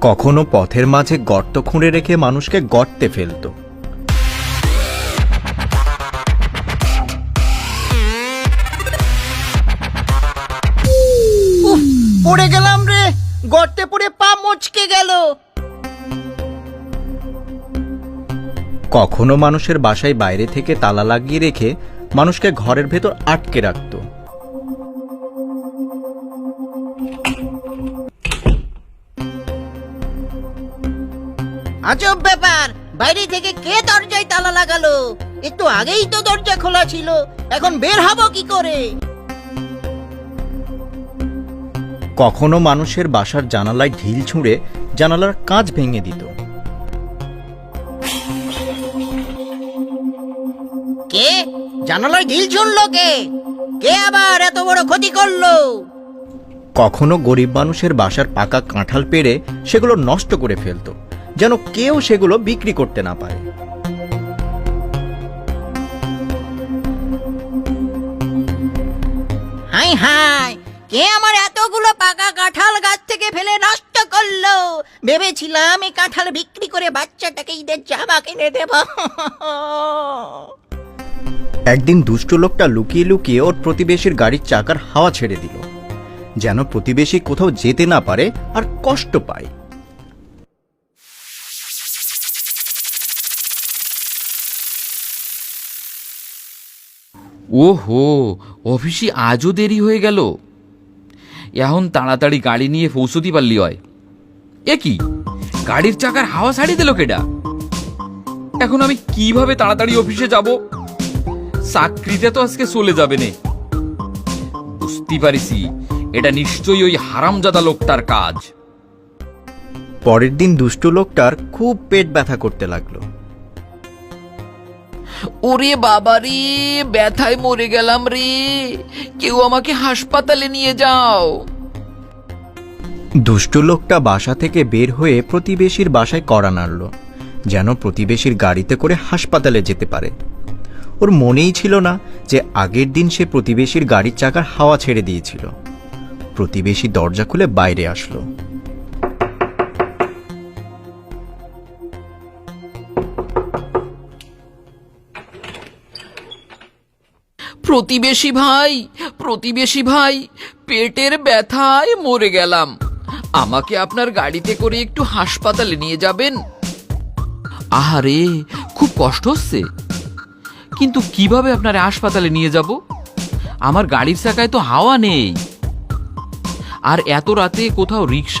কখনো পথের মাঝে গর্ত খুঁড়ে রেখে মানুষকে গর্তে ফেলতো। পড়ে গেলাম রে। গর্তে পড়ে পা মচকে গেল। কখনো মানুষের বাসায় বাইরে থেকে তালা লাগিয়ে রেখে মানুষকে ঘরের ভেতর আটকে রাখতো। আজব ব্যাপার। বাইরে থেকে কে দরজায় তালা লাগালো? একটু আগেই তো দরজা খোলা ছিল। এখন বের হব কি করে? কখনো মানুষের বাসার জানালায় ঢিল ছুঁড়ে জানালার কাঁচ ভেঙে দিত। কে? জানালায় ঢিল ছুড়লো কে? কে আবার এত বড় ক্ষতি করল? কখনো গরিব মানুষের বাসার পাকা কাঁঠাল পেড়ে সেগুলো নষ্ট করে ফেলতো। যেন কেউ সেগুলো বিক্রি করতে না পারে। হাই হাই কে আমার এতগুলো পাকা কাঁঠাল গাছ থেকে ফেলে নষ্ট করল? ভেবেছিলাম এই কাঁঠাল বিক্রি করে বাচ্চাটাকে ঈদের জামা কিনে দেব। একদিন দুষ্ট লোকটা লুকিয়ে লুকিয়ে ওর প্রতিবেশীর গাড়ির চাকার হাওয়া ছেড়ে দিল। যেন প্রতিবেশী কোথাও যেতে না পারে আর কষ্ট পায়। ওহো, অফিসে আজও দেরি হয়ে গেল। এখন তাড়াতাড়ি গাড়ি নিয়ে পৌঁছতে পারলি হয়। এ কি? গাড়ির চাকার হাওয়া ছাড়ি দিল কেডা? এখন আমি কীভাবে তাড়াতাড়ি অফিসে যাব? চাকরিতে তো আজকে চলে যাবে নে। বুঝতে পারিছি এটা নিশ্চয়ই ওই হারামজাদা লোকটার কাজ। পরের দিন দুষ্ট লোকটার খুব পেট ব্যথা করতে লাগল। ওরে বাবা রে, ব্যথায় মরে গেলাম রে। কেউ আমাকে হাসপাতালে নিয়ে যাও। দুষ্ট লোকটা বাসা থেকে বের হয়ে প্রতিবেশীর বাসায় কড়া নাড়ল, যেন প্রতিবেশীর গাড়িতে করে হাসপাতালে যেতে পারে। ওর মনেই ছিল না যে আগের দিন সে প্রতিবেশীর গাড়ির চাকার হাওয়া ছেড়ে দিয়েছিল। প্রতিবেশী দরজা খুলে বাইরে আসলো। প্রতিবেশী ভাই প্রতিবেশী ভাই, পেটের ব্যথায় মরে গেলাম। আমাকে আপনার গাড়িতে করে একটু হাসপাতালে নিয়ে যাবেন? আহারে, খুব কষ্ট হচ্ছে। কিন্তু কীভাবে আপনার হাসপাতালে নিয়ে যাব? আমার গাড়ির চাকায় তো হাওয়া নেই। আর এত রাতে কোথাও রিক্সা